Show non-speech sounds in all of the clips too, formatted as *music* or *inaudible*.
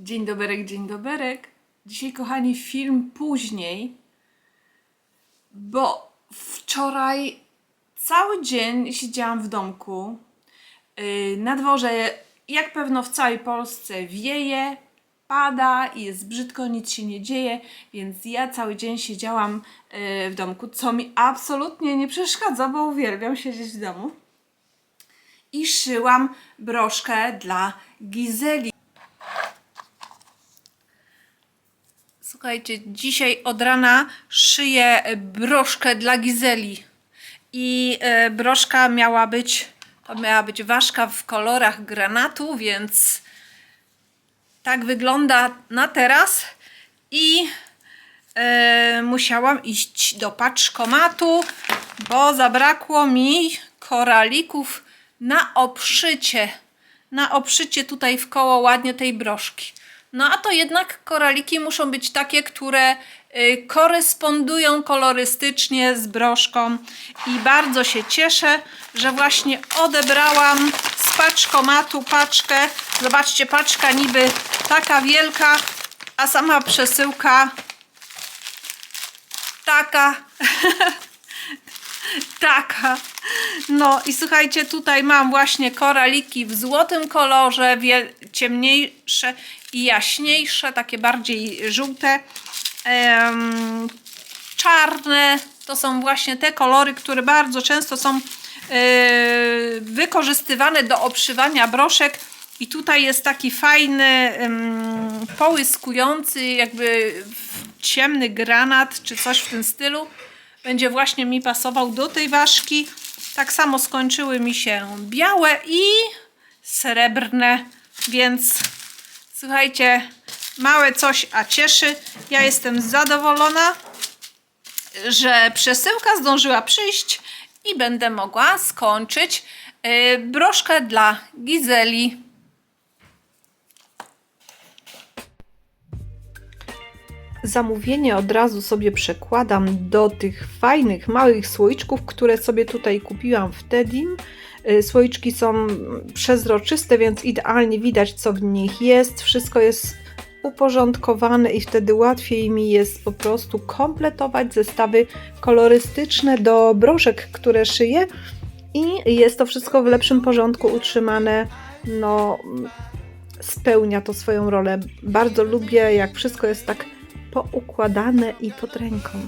Dzień doberek, dzień doberek. Dzisiaj, kochani, film później, bo wczoraj cały dzień siedziałam w domku. Yy, Na dworze, jak pewno w całej Polsce, wieje, pada i jest brzydko, nic się nie dzieje, więc ja cały dzień siedziałam yy, w domku, co mi absolutnie nie przeszkadza, bo uwielbiam siedzieć w domu. I szyłam broszkę dla Gizeli. Słuchajcie, dzisiaj od rana szyję broszkę dla Gizeli. I e, broszka miała być, to miała być ważka w kolorach granatu, więc tak wygląda na teraz. I e, musiałam iść do paczkomatu, bo zabrakło mi koralików na obszycie. Na obszycie tutaj w koło ładnie tej broszki. No a to jednak koraliki muszą być takie, które y, korespondują kolorystycznie z broszką i bardzo się cieszę, że właśnie odebrałam z paczkomatu paczkę. Zobaczcie, paczka niby taka wielka, a sama przesyłka taka *laughs* *laughs* taka. No i słuchajcie, tutaj mam właśnie koraliki w złotym kolorze, wie, ciemniejsze i jaśniejsze, takie bardziej żółte. Czarne to są właśnie te kolory, które bardzo często są e, wykorzystywane do obszywania broszek. I tutaj jest taki fajny, połyskujący, jakby ciemny granat, czy coś w tym stylu będzie właśnie mi pasował do tej ważki. Tak samo skończyły mi się białe i srebrne, więc słuchajcie, małe coś, a cieszy. Ja jestem zadowolona, że przesyłka zdążyła przyjść i będę mogła skończyć yy, broszkę dla Gizeli. Zamówienie od razu sobie przekładam do tych fajnych, małych słoiczków, które sobie tutaj kupiłam w Tedim. Y, Słoiczki są przezroczyste, więc idealnie widać, co w nich jest. Wszystko jest uporządkowane i wtedy łatwiej mi jest po prostu kompletować zestawy kolorystyczne do broszek, które szyję. I jest to wszystko w lepszym porządku utrzymane. No, spełnia to swoją rolę. Bardzo lubię, jak wszystko jest tak poukładane i pod ręką.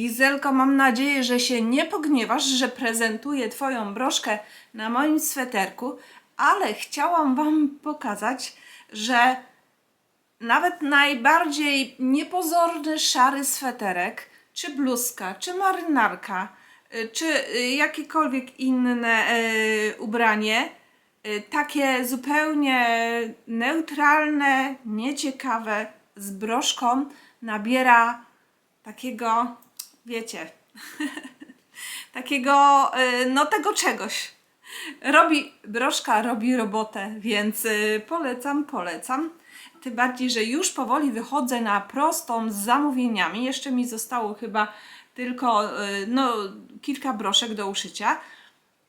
Gizelko, mam nadzieję, że się nie pogniewasz, że prezentuję Twoją broszkę na moim sweterku, ale chciałam Wam pokazać, że nawet najbardziej niepozorny szary sweterek, czy bluzka, czy marynarka, y, czy y, jakiekolwiek inne y, ubranie, takie zupełnie neutralne, nieciekawe, z broszką, nabiera takiego, wiecie, *laughs* takiego, y, no tego czegoś. Robi, broszka robi robotę, więc y, polecam, polecam. Tym bardziej, że już powoli wychodzę na prostą z zamówieniami. Jeszcze mi zostało chyba tylko y, no, kilka broszek do uszycia.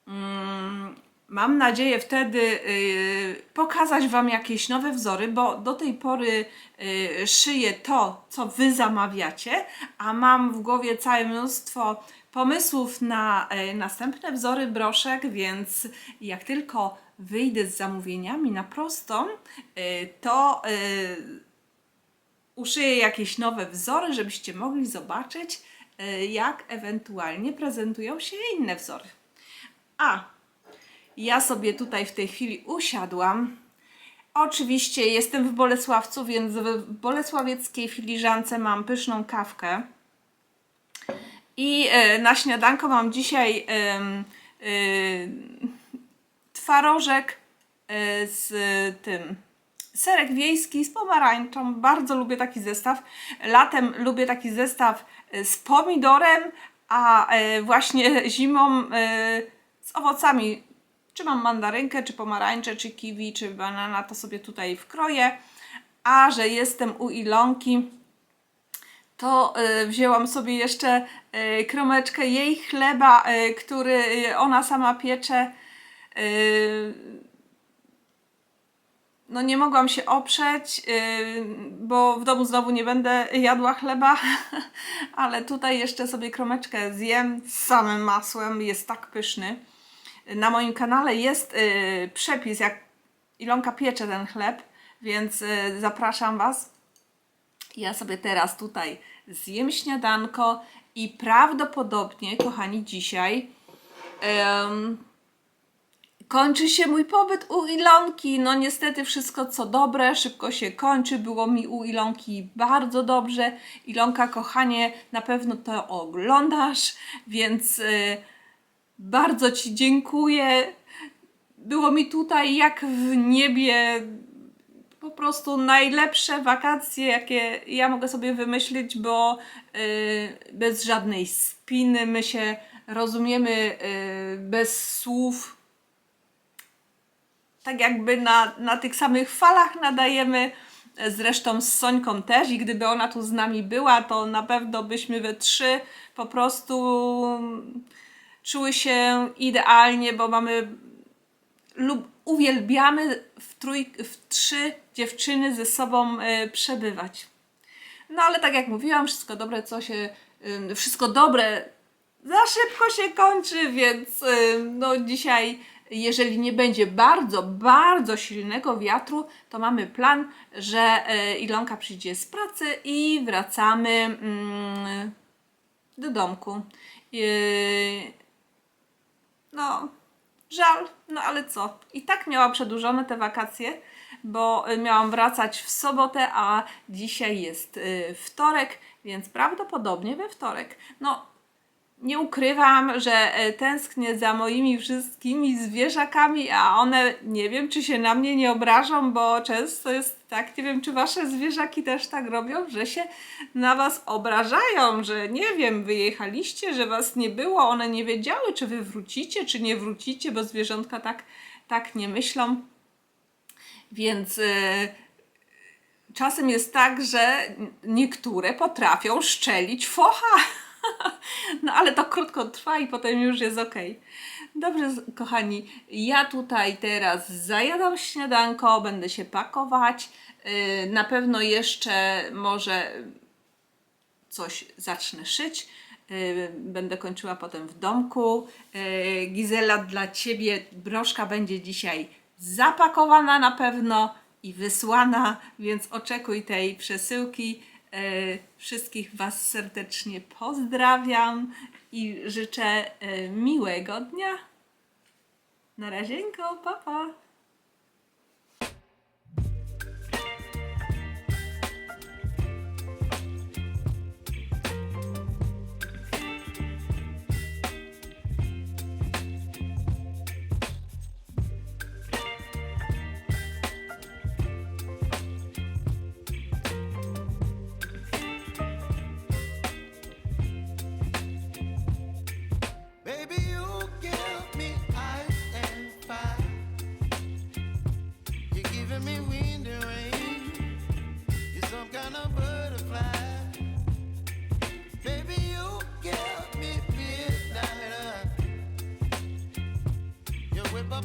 Mm, Mam nadzieję wtedy y, pokazać Wam jakieś nowe wzory, bo do tej pory y, szyję to, co Wy zamawiacie, a mam w głowie całe mnóstwo pomysłów na y, następne wzory broszek, więc jak tylko wyjdę z zamówieniami na prostą, to uszyję jakieś nowe wzory, żebyście mogli zobaczyć, jak ewentualnie prezentują się inne wzory. A ja sobie tutaj w tej chwili usiadłam. Oczywiście jestem w Bolesławcu, więc w bolesławieckiej filiżance mam pyszną kawkę. I e, na śniadanko mam dzisiaj e, twarożek e, z tym serek wiejski z pomarańczą. Bardzo lubię taki zestaw. Latem lubię taki zestaw z pomidorem, a właśnie zimą z owocami. Czy mam mandarynkę, czy pomarańczę, czy kiwi, czy banana, to sobie tutaj wkroję. A że jestem u Ilonki, to y, wzięłam sobie jeszcze y, kromeczkę jej chleba, y, który ona sama piecze. No nie mogłam się oprzeć, bo w domu znowu nie będę jadła chleba, *laughs* ale tutaj jeszcze sobie kromeczkę zjem z samym masłem, jest tak pyszny. Na moim kanale jest y, przepis, jak Ilonka piecze ten chleb, więc y, zapraszam Was. Ja sobie teraz tutaj zjem śniadanko i prawdopodobnie, kochani, dzisiaj em, kończy się mój pobyt u Ilonki. No niestety wszystko co dobre szybko się kończy. Było mi u Ilonki bardzo dobrze. Ilonka, kochanie, na pewno to oglądasz, więc y, bardzo Ci dziękuję. Było mi tutaj jak w niebie po prostu najlepsze wakacje, jakie ja mogę sobie wymyślić, bo y, bez żadnej spiny my się rozumiemy y, bez słów. Tak jakby na, na tych samych falach nadajemy. Zresztą z Sońką też i gdyby ona tu z nami była, to na pewno byśmy we trzy po prostu czuły się idealnie, bo mamy lub uwielbiamy w, trój, w trzy dziewczyny ze sobą e, przebywać. No ale tak jak mówiłam, wszystko dobre, co się. ym, Wszystko dobre za szybko się kończy, więc ym, no dzisiaj, jeżeli nie będzie bardzo, bardzo silnego wiatru, to mamy plan, że e, Ilonka przyjdzie z pracy i wracamy mm, do domku. No, żal, no ale co? I tak miałam przedłużone te wakacje, bo y, miałam wracać w sobotę, a dzisiaj jest y, wtorek, więc prawdopodobnie we wtorek. No, nie ukrywam, że y, tęsknię za moimi wszystkimi zwierzakami, a one nie wiem, czy się na mnie nie obrażą, bo często jest tak, nie wiem, czy wasze zwierzaki też tak robią, że się na was obrażają, że nie wiem, wyjechaliście, że was nie było, one nie wiedziały, czy wy wrócicie, czy nie wrócicie, bo zwierzątka tak, tak nie myślą. Więc y, czasem jest tak, że niektóre potrafią szczelić focha. *laughs* No ale to krótko trwa i potem już jest ok. Dobrze, kochani, ja tutaj teraz zajadam śniadanko, będę się pakować. Yy, Na pewno jeszcze może coś zacznę szyć. Yy, Będę kończyła potem w domku. Yy, Gizela, dla Ciebie broszka będzie dzisiaj zapakowana na pewno i wysłana, więc oczekuj tej przesyłki. Yy, Wszystkich Was serdecznie pozdrawiam i życzę yy, miłego dnia. Na razie, pa pa!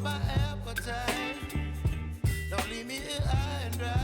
my appetite. Don't leave me here and dry.